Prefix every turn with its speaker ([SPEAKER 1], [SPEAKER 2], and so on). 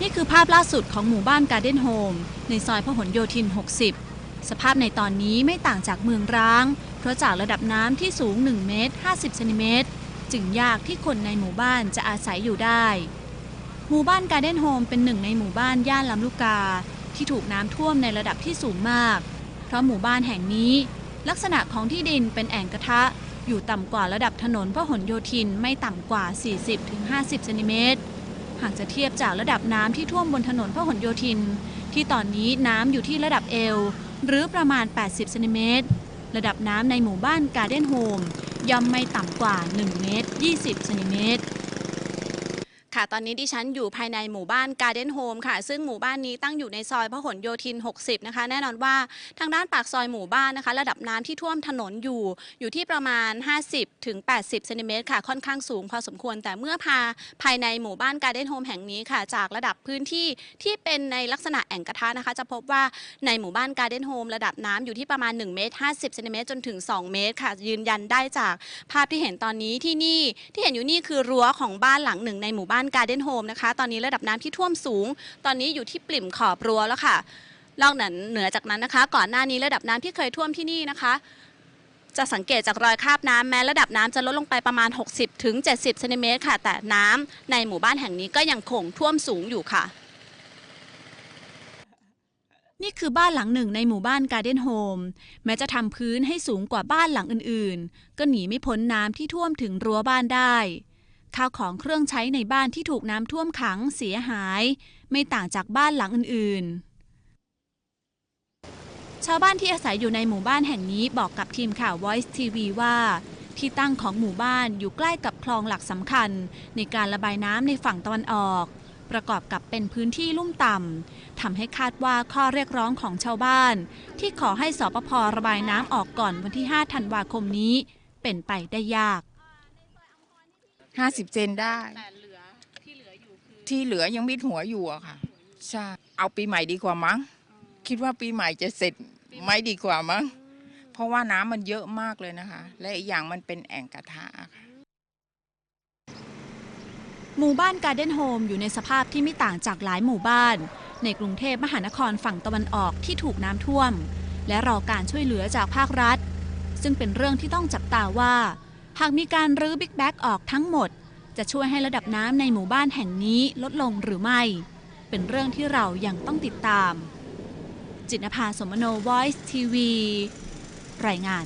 [SPEAKER 1] นี่คือภาพล่าสุดของหมู่บ้านการ์เด้นโฮมในซอยพหลโยธิน 60 สภาพในตอนนี้ไม่ต่างจากเมืองร้าง เพราะจากระดับน้ำที่สูง 1 เมตร 50 เซนติเมตร จึงยากที่คนในหมู่บ้านจะอาศัยอยู่ได้ หมู่บ้านการ์เด้นโฮมเป็นหนึ่งในหมู่บ้านย่านลำลูกกา ที่ถูกน้ำท่วมในระดับที่สูงมาก เพราะหมู่บ้านแห่งนี้ ลักษณะของที่ดินเป็นแอ่งกระทะ อยู่ต่ำกว่าระดับถนนพหลโยธินไม่ต่ำกว่า 40-50 เซนติเมตร หากจะเทียบจากระดับน้ำที่ท่วมบนถนนพหลโยธิน ที่ตอนนี้น้ำอยู่ที่ระดับเอว หรือประมาณ 80เซนติเมตร ระดับน้ำในหมู่บ้านการ์เด้นโฮมย่อมไม่ต่ำกว่า 1 เมตร 20เซนติเมตร ค่ะ ตอนนี้ดิฉันอยู่ภายในหมู่บ้านการ์เด้นโฮมค่ะ ซึ่งหมู่บ้านนี้ตั้งอยู่ในซอยพหลโยธิน 60 นะคะ แน่นอนว่าทางด้านปากซอยหมู่บ้านนะคะ ระดับน้ำที่ท่วมถนนอยู่ อยู่ที่ประมาณ 50 ถึง 80 เซนติเมตรค่ะ ค่อนข้างสูงพอสมควร แต่เมื่อพาภายในหมู่บ้านการ์เด้นโฮมแห่งนี้ค่ะ จากระดับพื้นที่ที่เป็นในลักษณะแอ่งกระทะนะคะ จะพบว่าในหมู่บ้านการ์เด้นโฮมระดับน้ำอยู่ที่ประมาณ1เมตร50เซนติเมตรจนถึง 2 เมตรค่ะ ยืนยันได้จากภาพที่เห็นตอนนี้ที่นี่ที่เห็นอยู่นี่คือรั้วของบ้านหลังหนึ่งในหมู่บ้านการ์เด้นโฮมนะคะ ตอนนี้ระดับน้ำที่ท่วมสูง ตอนนี้อยู่ที่ปริ่มขอบรั้วแล้วค่ะนอกนั้นเหนือจากนั้นนะคะ ก่อนหน้านี้ระดับน้ำที่เคยท่วมที่นี่นะคะ จะสังเกตจากรอยคราบน้ำแม้ระดับน้ำจะลดลงไปประมาณ 60ถึง70เซนติเมตรค่ะ แต่น้ำในหมู่บ้านแห่งนี้ก็ยังคงท่วมสูงอยู่ค่ะนี่คือบ้านหลังหนึ่งในหมู่บ้านการ์เด้นโฮมแม้จะทำพื้นให้สูงกว่าบ้านหลังอื่นๆ ก็หนีไม่พ้นน้ำที่ท่วมถึงรั้วบ้านได้ ข้าวของเครื่องใช้ในบ้านที่ถูกน้ำท่วมขังเสียหาย ไม่ต่างจากบ้านหลังอื่นๆ ชาวบ้านที่อาศัยอยู่ในหมู่บ้านแห่งนี้บอกกับทีมข่าว Voice TV ว่า ที่ตั้งของหมู่บ้านอยู่ใกล้กับคลองหลักสำคัญ ในการระบายน้ำในฝั่งตะวันออก ประกอบกับเป็นพื้นที่ลุ่มต่ำทำให้คาดว่าข้อเรียกร้องของชาวบ้าน ที่ขอให้สปภระบายน้ำออกก่อนวันที่ 5 ธันวาคมนี้ เป็นไปได้ยาก
[SPEAKER 2] ห้าสิบเซนได้
[SPEAKER 1] แต่เหลือที่เหลืออยู่คือ
[SPEAKER 2] ที่เหลือยังมิดหัวอยู่อะค่ะ ใช่ เอาปีใหม่ดีกว่ามั้ง คิดว่าปีใหม่จะเสร็จไหม่ดีกว่ามั้ง เพราะว่าน้ำมันเยอะมากเลยนะคะ และอีกอย่างมันเป็นแอ่งกระทะอะค่ะ
[SPEAKER 1] หมู่บ้านการ์เด้นโฮมอยู่ในสภาพที่ไม่ต่างจากหลายหมู่บ้าน ในกรุงเทพมหานครฝั่งตะวันออกที่ถูกน้ำท่วม และรอการช่วยเหลือจากภาครัฐ ซึ่งเป็นเรื่องที่ต้องจับตาว่า หากมีการรื้อบิ๊กแบ็กออกทั้งหมด จะช่วยให้ระดับน้ำในหมู่บ้านแห่งนี้ลดลงหรือไม่ เป็นเรื่องที่เรายังต้องติดตาม จิตรภาสมโน Voice TV รายงาน